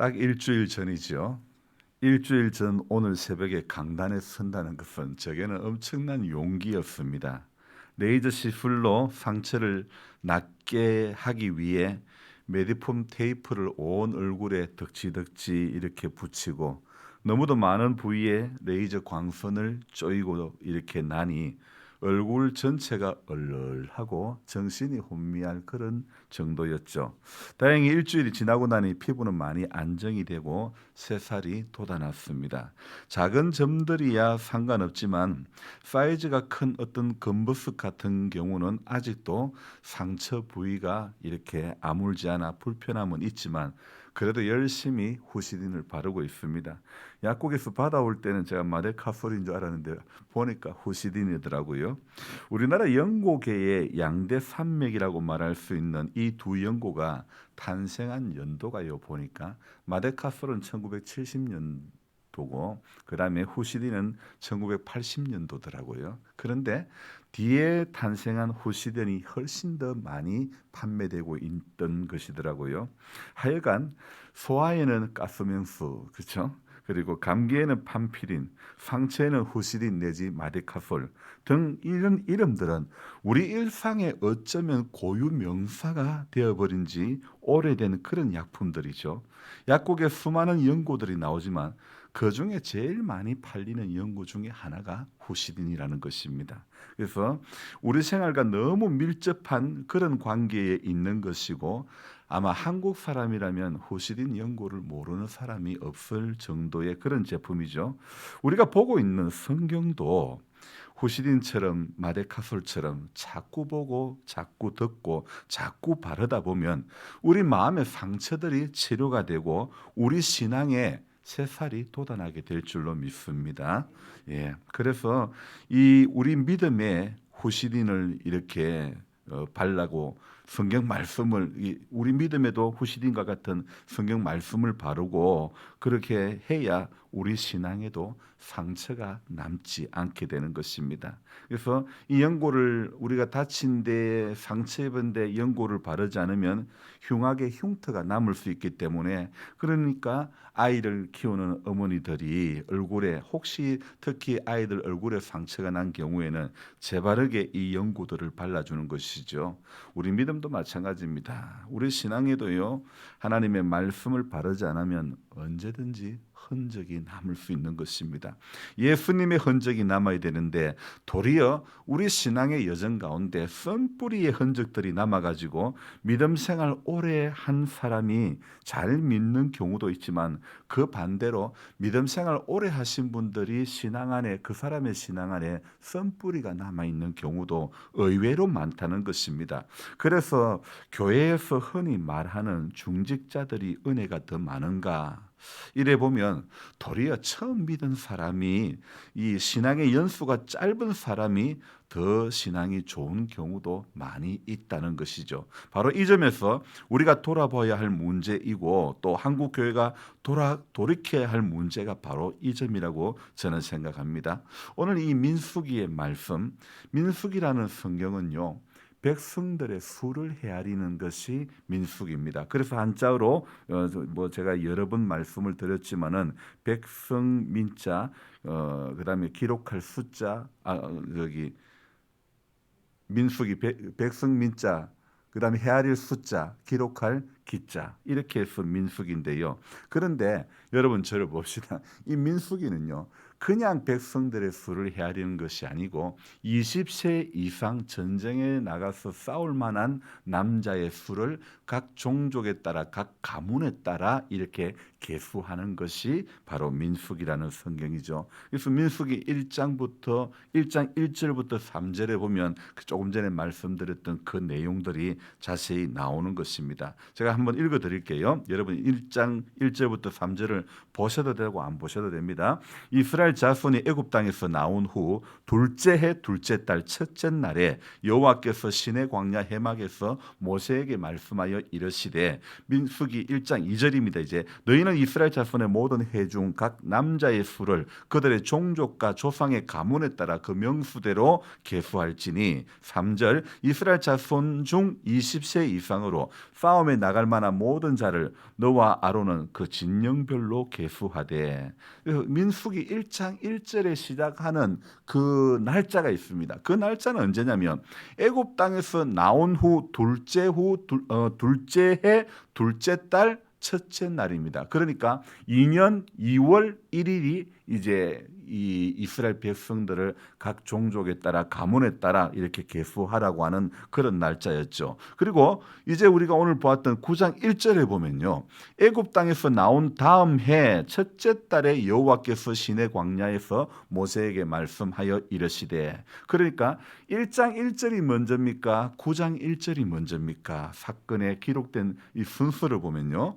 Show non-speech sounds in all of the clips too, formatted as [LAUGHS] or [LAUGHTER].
딱 일주일 전이죠. 일주일 전 오늘 새벽에 강단에 선다는 것은 제게는 엄청난 용기였습니다. 레이저 시술로 상처를 낫게 하기 위해 메디폼 테이프를 온 얼굴에 덕지덕지 이렇게 붙이고 너무도 많은 부위에 레이저 광선을 쪼이고 이렇게 나니 얼굴 전체가 얼얼하고 정신이 혼미할 그런 정도였죠. 다행히 일주일이 지나고 나니 피부는 많이 안정이 되고 새살이 돋아났습니다. 작은 점들이야 상관없지만 사이즈가 큰 어떤 검버섯 같은 경우는 아직도 상처 부위가 이렇게 아물지 않아 불편함은 있지만 그래도 열심히 후시딘을 바르고 있습니다. 약국에서 받아올 때는 제가 마데카솔인 줄 알았는데 보니까 후시딘이더라고요. 우리나라 연고계의 양대 산맥이라고 말할 수 있는 이 두 연고가 탄생한 연도가요 보니까 마데카솔은 1970년 도고 그다음에 후시딘은 1980년도더라고요. 그런데 뒤에 탄생한 후시딘이 훨씬 더 많이 판매되고 있던 것이더라고요. 하여간 소아에는 가스명수 그렇죠? 그리고 감기에는 판피린, 상처에는 후시딘 내지 마데카솔 등 이런 이름들은 우리 일상에 어쩌면 고유 명사가 되어버린 지 오래된 그런 약품들이죠. 약국에 수많은 연고들이 나오지만 그 중에 제일 많이 팔리는 연고 중에 하나가 후시딘이라는 것입니다. 그래서 우리 생활과 너무 밀접한 그런 관계에 있는 것이고 아마 한국 사람이라면 후시딘 연고를 모르는 사람이 없을 정도의 그런 제품이죠. 우리가 보고 있는 성경도 후시딘처럼 마데카솔처럼 자꾸 보고 자꾸 듣고 자꾸 바르다 보면 우리 마음의 상처들이 치료가 되고 우리 신앙에 새살이 돋아나게 될 줄로 믿습니다. 예. 그래서 이 우리 믿음의 후시딘을 이렇게 어, 발라고 성경 말씀을 이 우리 믿음에도 후시딘과 같은 성경 말씀을 바르고 그렇게 해야 우리 신앙에도 상처가 남지 않게 되는 것입니다. 그래서 이 연고를 우리가 다친 데 상처 입은 데 연고를 바르지 않으면 흉악의 흉터가 남을 수 있기 때문에 그러니까 아이를 키우는 어머니들이 얼굴에 혹시 특히 아이들 얼굴에 상처가 난 경우에는 재바르게 이 연고들을 발라주는 것이죠. 우리 믿음도 마찬가지입니다. 우리 신앙에도요 하나님의 말씀을 바르지 않으면 언제든지 흔적이 남을 수 있는 것입니다. 예수님의 흔적이 남아야 되는데 도리어 우리 신앙의 여정 가운데 썬뿌리의 흔적들이 남아가지고 믿음 생활 오래 한 사람이 잘 믿는 경우도 있지만 그 반대로 믿음 생활 오래 하신 분들이 신앙 안에 그 사람의 신앙 안에 썬뿌리가 남아 있는 경우도 의외로 많다는 것입니다. 그래서 교회에서 흔히 말하는 중직자들이 은혜가 더 많은가? 이래 보면 도리어 처음 믿은 사람이 이 신앙의 연수가 짧은 사람이 더 신앙이 좋은 경우도 많이 있다는 것이죠. 바로 이 점에서 우리가 돌아봐야 할 문제이고 또 한국 교회가 돌아 돌이켜야 할 문제가 바로 이 점이라고 저는 생각합니다. 오늘 이 민수기의 말씀, 민수기라는 성경은요. 백성들의 수를 헤아리는 것이 민숙입니다. 그래서 한자로 어, 뭐 제가 여러 번 말씀을 드렸지만은 백성 민자 어, 그다음에 기록할 숫자 아 여기 민숙이 백, 백성 민자 그다음에 헤아릴 숫자 기록할 기자 이렇게 해서 민숙인데요. 그런데 여러분 저를 봅시다. 이 민숙이는요. 그냥 백성들의 수를 헤아리는 것이 아니고 20세 이상 전쟁에 나가서 싸울 만한 남자의 수를 각 종족에 따라 각 가문에 따라 이렇게 계수하는 것이 바로 민숙이라는 성경이죠. 그래서 민숙이 1장부터 1장 1절부터 3절에 보면 그 조금 전에 말씀드렸던 그 내용들이 자세히 나오는 것입니다. 제가 한번 읽어 드릴게요. 여러분 1장 1절부터 3절을 보셔도 되고 안 보셔도 됩니다. 이스라엘 자손이 애굽 땅에서 나온 후 둘째 해 둘째 달 첫째 날에 여호와께서 시내 광야 해막에서 모세에게 말씀하여 이르시되 민수기 1장 2절입니다. 이제 너희는 이스라엘 자손의 모든 해중 각 남자의 수를 그들의 종족과 조상의 가문에 따라 그 명수대로 계수할지니 3절 이스라엘 자손 중 20세 이상으로 싸움에 나갈 만한 모든 자를 너와 아론은 그 진영별로 계수하되 그래서 민수기 1장 1절에 시작하는 그 날짜가 있습니다. 그 날짜는 언제냐면 애굽 땅에서 나온 후 둘째 후 둘, 어, 둘째 해 둘째 달 첫째 날입니다. 그러니까 2년 2월 1일이 이제 이 이스라엘 백성들을 각 종족에 따라 가문에 따라 이렇게 계수하라고 하는 그런 날짜였죠. 그리고 이제 우리가 오늘 보았던 9장 1절에 보면요. 애굽 땅에서 나온 다음 해 첫째 달에 여호와께서 시내 광야에서 모세에게 말씀하여 이르시되 그러니까 1장 1절이 먼저입니까? 9장 1절이 먼저입니까? 사건에 기록된 이 순서를 보면요.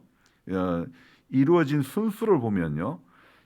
어, 이루어진 순서를 보면요.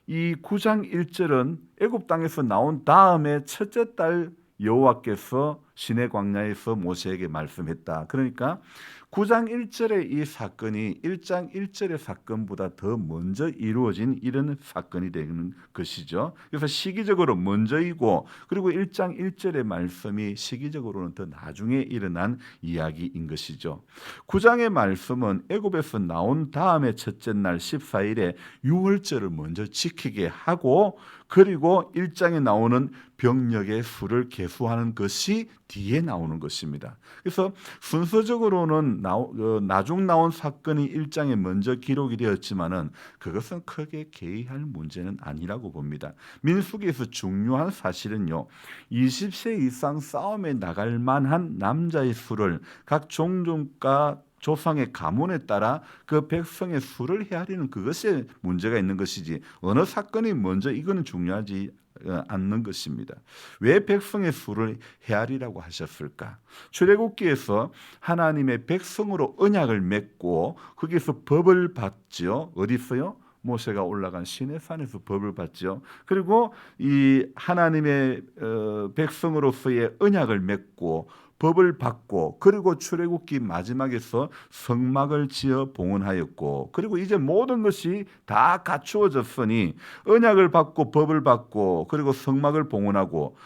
이 9장 1절은 애굽 땅에서 나온 다음에 첫째 달 여호와께서 시내 광야에서 모세에게 말씀했다. 그러니까 9장 1절의 이 사건이 1장 1절의 사건보다 더 먼저 이루어진 이런 사건이 되는 것이죠. 그래서 시기적으로 먼저이고 그리고 1장 1절의 말씀이 시기적으로는 더 나중에 일어난 이야기인 것이죠. 9장의 말씀은 애굽에서 나온 다음에 첫째 날 14일에 유월절을 먼저 지키게 하고 그리고 1장에 나오는 병력의 수를 계수하는 것이 뒤에 나오는 것입니다. 그래서 순서적으로는 나, 어, 나중 나온 사건이 1장에 먼저 기록이 되었지만은 그것은 크게 개의할 문제는 아니라고 봅니다. 민수기에서 중요한 사실은요. 20세 이상 싸움에 나갈 만한 남자의 수를 각 종족과 조상의 가문에 따라 그 백성의 수를 헤아리는 그것에 문제가 있는 것이지 어느 사건이 먼저 이거는 중요하지 어, 않는 것입니다. 왜 백성의 수를 헤아리라고 하셨을까? 출애굽기에서 하나님의 백성으로 언약을 맺고 거기서 법을 받죠. 어디 있어요? 모세가 올라간 시내산에서 법을 받죠. 그리고 이 하나님의 어, 백성으로서의 언약을 맺고 법을 받고 그리고 출애굽기 마지막에서 성막을 지어 봉헌하였고 그리고 이제 모든 것이 다 갖추어졌으니 언약을 받고 법을 받고 그리고 성막을 봉헌하고 어,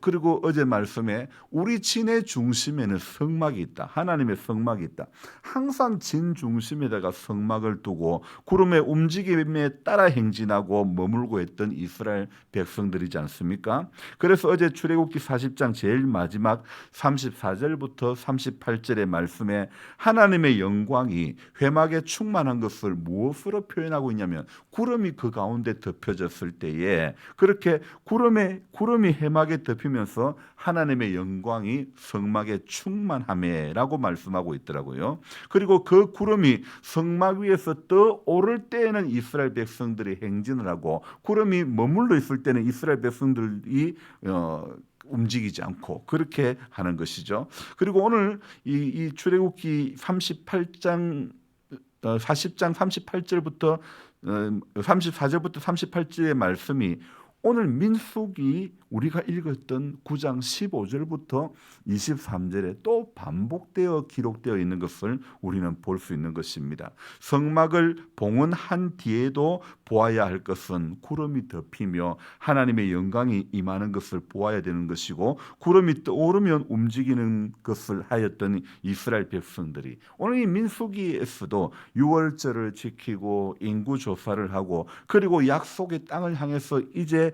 그리고 어제 말씀에 우리 진의 중심에는 성막이 있다. 하나님의 성막이 있다. 항상 진 중심에다가 성막을 두고 구름의 움직임에 따라 행진하고 머물고 했던 이스라엘 백성들이지 않습니까? 그래서 어제 출애굽기 40장 제일 마지막 34절부터 38절의 말씀에 하나님의 영광이 회막에 충만한 것을 무엇으로 표현하고 있냐면 구름이 그 가운데 덮여졌을 때에 그렇게 구름에 구름이 해막에 덮이면서 하나님의 영광이 성막에 충만함에라고 말씀하고 있더라고요. 그리고 그 구름이 성막 위에서 떠 오를 때에는 이스라엘 백성들이 행진을 하고 구름이 머물러 있을 때는 이스라엘 백성들이 어, 움직이지 않고 그렇게 하는 것이죠. 그리고 오늘 이, 이 출애굽기 38장 40장 38절부터 34절부터 38절의 말씀이 오늘 민숙이 우리가 읽었던 9장 15절부터 23절에 또 반복되어 기록되어 있는 것을 우리는 볼 수 있는 것입니다. 성막을 봉헌한 뒤에도 보아야 할 것은 구름이 덮이며 하나님의 영광이 임하는 것을 보아야 되는 것이고 구름이 떠오르면 움직이는 것을 하였던 이스라엘 백성들이 오늘 이 민수기에서도 유월절을 지키고 인구 조사를 하고 그리고 약속의 땅을 향해서 이제 어,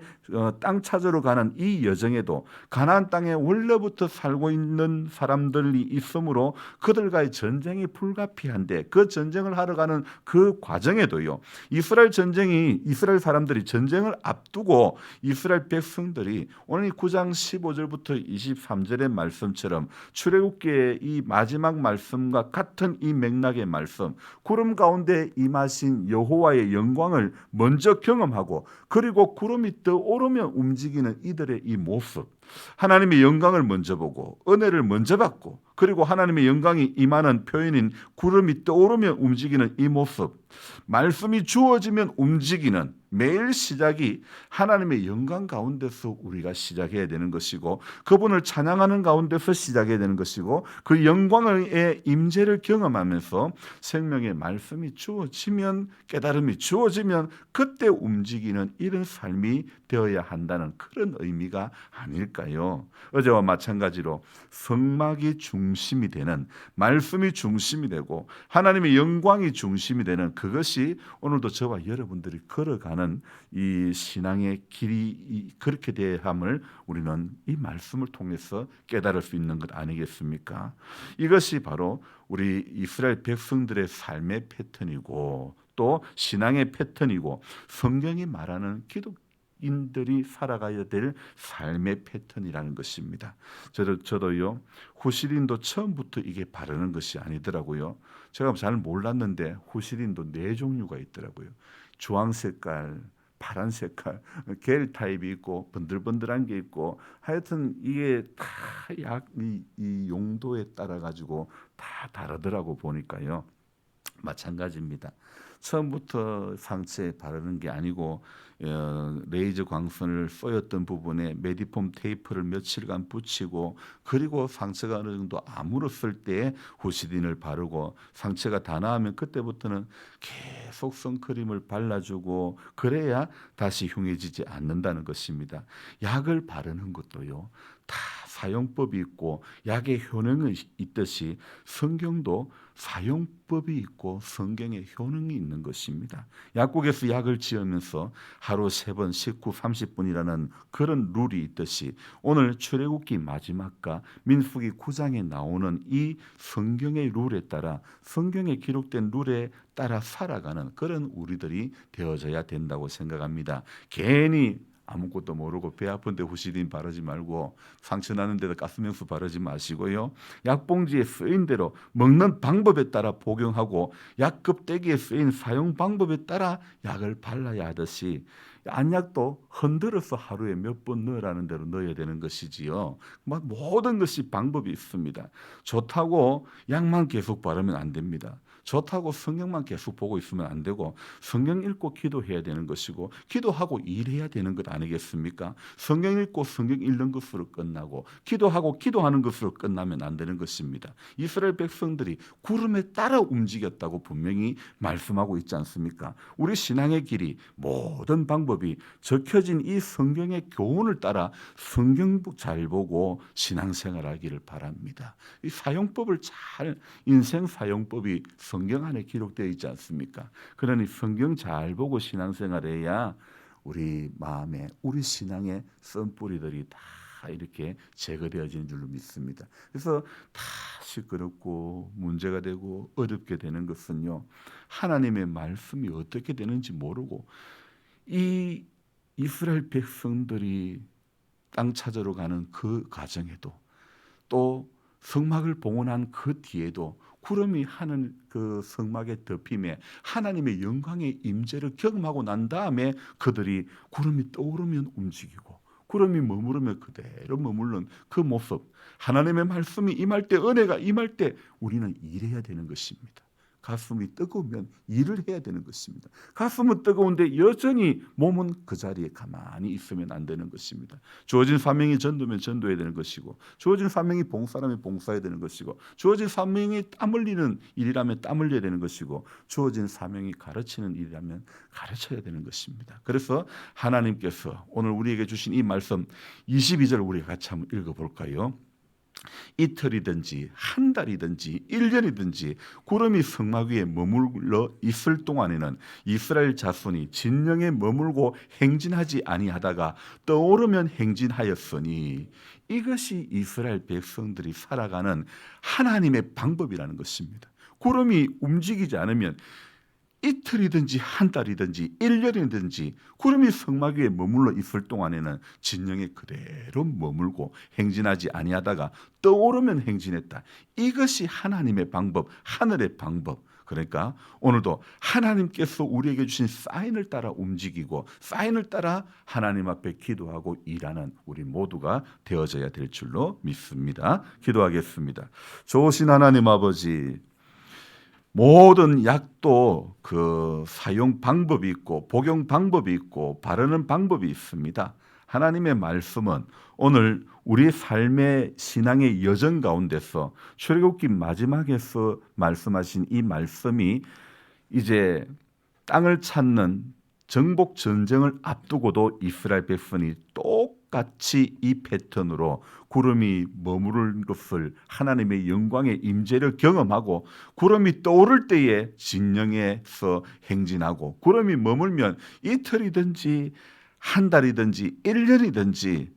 땅 찾으러 가는 이 여정에도 가나안 땅에 원래부터 살고 있는 사람들이 있으므로 그들과의 전쟁이 불가피한데 그 전쟁을 하러 가는 그 과정에도요. 이스라엘 전쟁이 이스라엘 사람들이 전쟁을 앞두고 이스라엘 백성들이 오늘 9장 15절부터 23절의 말씀처럼 출애굽기의 이 마지막 말씀과 같은 이 맥락의 말씀 구름 가운데 임하신 여호와의 영광을 먼저 경험하고 그리고 구름이 떠오르며 움직이는 이들의 이 모습 하나님의 영광을 먼저 보고 은혜를 먼저 받고 그리고 하나님의 영광이 임하는 표현인 구름이 떠오르며 움직이는 이 모습 말씀이 주어지면 움직이는 매일 시작이 하나님의 영광 가운데서 우리가 시작해야 되는 것이고 그분을 찬양하는 가운데서 시작해야 되는 것이고 그 영광의 임재를 경험하면서 생명의 말씀이 주어지면 깨달음이 주어지면 그때 움직이는 이런 삶이 되어야 한다는 그런 의미가 아닐까 요? 어제와 마찬가지로 성막이 중심이 되는 말씀이 중심이 되고 하나님의 영광이 중심이 되는 그것이 오늘도 저와 여러분들이 걸어가는 이 신앙의 길이 이- 그렇게 되어야 함을 우리는 이 말씀을 통해서 깨달을 수 있는 것 아니겠습니까? 이것이 바로 우리 이스라엘 백성들의 삶의 패턴이고 또 신앙의 패턴이고 성경이 말하는 기독 인들이 살아가야 될 삶의 패턴이라는 것입니다. 저도 저도요 후시린도 처음부터 이게 바르는 것이 아니더라고요. 제가 잘 몰랐는데 후시린도 네 종류가 있더라고요. 주황 색깔, 파란 색깔, [LAUGHS] 겔 타입이 있고 번들번들한 게 있고 하여튼 이게 다약이 이 용도에 따라 가지고 다 다르더라고 보니까요. 마찬가지입니다. 처음부터 상체에 바르는 게 아니고 어, 레이저 광선을 쏘였던 부분에 메디폼 테이프를 며칠간 붙이고 그리고 상처가 어느 정도 아물었을 때 후시딘을 바르고 상처가 다 나으면 그때부터는 계속 선크림을 발라주고 그래야 다시 흉해지지 않는다는 것입니다. 약을 바르는 것도요. 다 사용법이 있고 약의 효능이 있듯이 성경도 사용법이 있고 성경의 효능이 있는 것입니다. 약국에서 약을 지으면서 하루 세번 19, 30분이라는 그런 룰이 있듯이 오늘 출애굽기 마지막과 민수기 9장에 나오는 이 성경의 룰에 따라 성경에 기록된 룰에 따라 살아가는 그런 우리들이 되어져야 된다고 생각합니다. 괜히 아무것도 모르고 배 아픈데 후시딘 바르지 말고 상처 나는 데다 가스명수 바르지 마시고요. 약봉지에 쓰인 대로 먹는 방법에 따라 복용하고 약급대기에 쓰인 사용 방법에 따라 약을 발라야 하듯이 안약도 흔들어서 하루에 몇 번 넣으라는 대로 넣어야 되는 것이지요. 막 모든 것이 방법이 있습니다. 좋다고 약만 계속 바르면 안 됩니다. 좋다고 성경만 계속 보고 있으면 안 되고 성경 읽고 기도해야 되는 것이고 기도하고 일해야 되는 것 아니겠습니까? 성경 읽고 성경 읽는 것으로 끝나고 기도하고 기도하는 것으로 끝나면 안 되는 것입니다. 이스라엘 백성들이 구름에 따라 움직였다고 분명히 말씀하고 있지 않습니까? 우리 신앙의 길이 모든 방법이 적혀진 이 성경의 교훈을 따라 성경 잘 보고 신앙생활하기를 바랍니다. 이 사용법을 잘 인생 사용법이 성경 안에 기록되어 있지 않습니까? 그러니 성경 잘 보고 신앙생활해야 우리 마음에 우리 신앙의 썬뿌리들이 다 이렇게 제거되어지는 줄로 믿습니다. 그래서 다 시끄럽고 문제가 되고 어렵게 되는 것은요 하나님의 말씀이 어떻게 되는지 모르고 이 이스라엘 백성들이 땅 찾으러 가는 그 과정에도 또 성막을 봉헌한 그 뒤에도 구름이 하는 그 성막의 덮임에 하나님의 영광의 임재를 경험하고 난 다음에 그들이 구름이 떠오르면 움직이고 구름이 머무르면 그대로 머무르는 그 모습 하나님의 말씀이 임할 때 은혜가 임할 때 우리는 일해야 되는 것입니다. 가슴이 뜨거우면 일을 해야 되는 것입니다. 가슴은 뜨거운데 여전히 몸은 그 자리에 가만히 있으면 안 되는 것입니다. 주어진 사명이 전도면 전도해야 되는 것이고 주어진 사명이 봉사라면 봉사해야 되는 것이고 주어진 사명이 땀 흘리는 일이라면 땀 흘려야 되는 것이고 주어진 사명이 가르치는 일이라면 가르쳐야 되는 것입니다. 그래서 하나님께서 오늘 우리에게 주신 이 말씀 22절 우리 같이 한번 읽어볼까요? 이틀이든지 한 달이든지 일 년이든지 구름이 성막 위에 머물러 있을 동안에는 이스라엘 자손이 진영에 머물고 행진하지 아니하다가 떠오르면 행진하였으니 이것이 이스라엘 백성들이 살아가는 하나님의 방법이라는 것입니다. 구름이 움직이지 않으면 이틀이든지 한 달이든지 1년이든지 구름이 성막 위에 머물러 있을 동안에는 진영에 그대로 머물고 행진하지 아니하다가 떠오르면 행진했다. 이것이 하나님의 방법, 하늘의 방법. 그러니까 오늘도 하나님께서 우리에게 주신 사인을 따라 움직이고 사인을 따라 하나님 앞에 기도하고 일하는 우리 모두가 되어져야 될 줄로 믿습니다. 기도하겠습니다. 좋으신 하나님 아버지 모든 약도 그 사용 방법이 있고 복용 방법이 있고 바르는 방법이 있습니다. 하나님의 말씀은 오늘 우리 삶의 신앙의 여정 가운데서 출애굽기 마지막에서 말씀하신 이 말씀이 이제 땅을 찾는 정복 전쟁을 앞두고도 이스라엘 백성이 똑같이 이 패턴으로 구름이 머무른 것을 하나님의 영광의 임재를 경험하고 구름이 떠오를 때에 진영에서 행진하고 구름이 머물면 이틀이든지 한 달이든지 1년이든지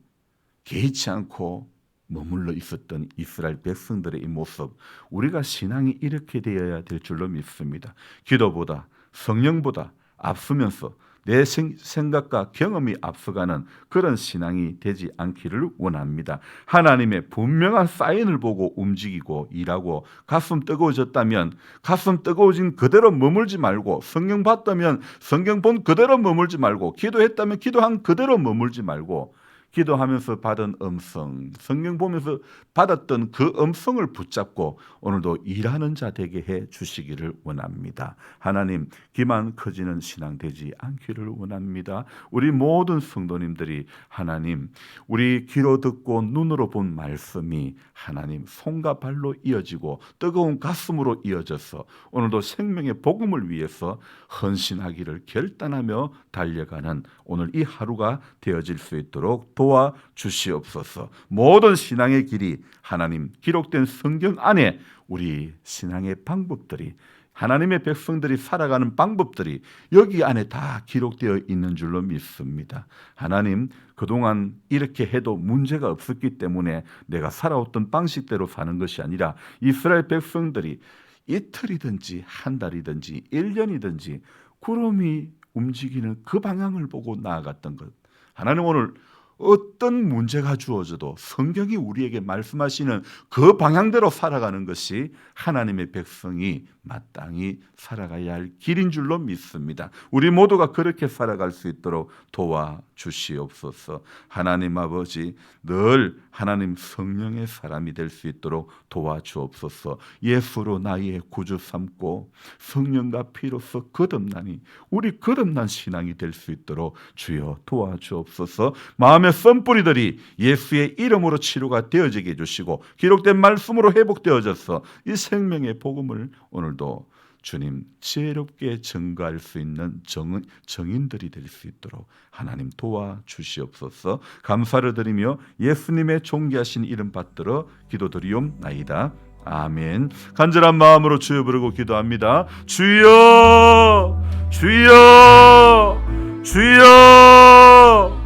개의치 않고 머물러 있었던 이스라엘 백성들의 이 모습 우리가 신앙이 이렇게 되어야 될 줄로 믿습니다. 기도보다 성령보다 앞서면서 내 생, 생각과 경험이 앞서가는 그런 신앙이 되지 않기를 원합니다. 하나님의 분명한 사인을 보고 움직이고 일하고 가슴 뜨거워졌다면 가슴 뜨거워진 그대로 머물지 말고 성경 봤다면 성경 본 그대로 머물지 말고 기도했다면 기도한 그대로 머물지 말고 기도하면서 받은 음성, 성경 보면서 받았던 그 음성을 붙잡고 오늘도 일하는 자 되게 해 주시기를 원합니다. 하나님, 기만 커지는 신앙 되지 않기를 원합니다. 우리 모든 성도님들이 하나님, 우리 귀로 듣고 눈으로 본 말씀이 하나님 손과 발로 이어지고 뜨거운 가슴으로 이어져서 오늘도 생명의 복음을 위해서 헌신하기를 결단하며 달려가는 오늘 이 하루가 되어질 수 있도록 도와 주시옵소서. 모든 신앙의 길이 하나님 기록된 성경 안에 우리 신앙의 방법들이 하나님의 백성들이 살아가는 방법들이 여기 안에 다 기록되어 있는 줄로 믿습니다. 하나님, 그동안 이렇게 해도 문제가 없었기 때문에 내가 살아왔던 방식대로 사는 것이 아니라 이스라엘 백성들이 이틀이든지 한 달이든지 1년이든지 구름이 움직이는 그 방향을 보고 나아갔던 것. 하나님 오늘 어떤 문제가 주어져도 성경이 우리에게 말씀하시는 그 방향대로 살아가는 것이 하나님의 백성이 마땅히 살아가야 할 길인 줄로 믿습니다. 우리 모두가 그렇게 살아갈 수 있도록 도와 주시옵소서. 하나님 아버지 늘 하나님 성령의 사람이 될 수 있도록 도와 주옵소서. 예수로 나의 구주 삼고 성령과 피로서 거듭나니 우리 거듭난 신앙이 될 수 있도록 주여 도와 주옵소서. 마음 의 썬뿌리들이 예수의 이름으로 치료가 되어지게 해주시고 기록된 말씀으로 회복되어져서 이 생명의 복음을 오늘도 주님 지혜롭게 증거할 수 있는 정, 정인들이 될 수 있도록 하나님 도와 주시옵소서 감사를 드리며 예수님의 존귀하신 이름 받들어 기도드리옵나이다. 아멘. 간절한 마음으로 주여 부르고 기도합니다. 주여, 주여, 주여.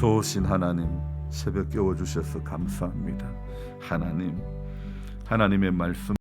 좋으신 하나님 새벽 깨워 주셔서 감사합니다. 하나님, 하나님의 말씀.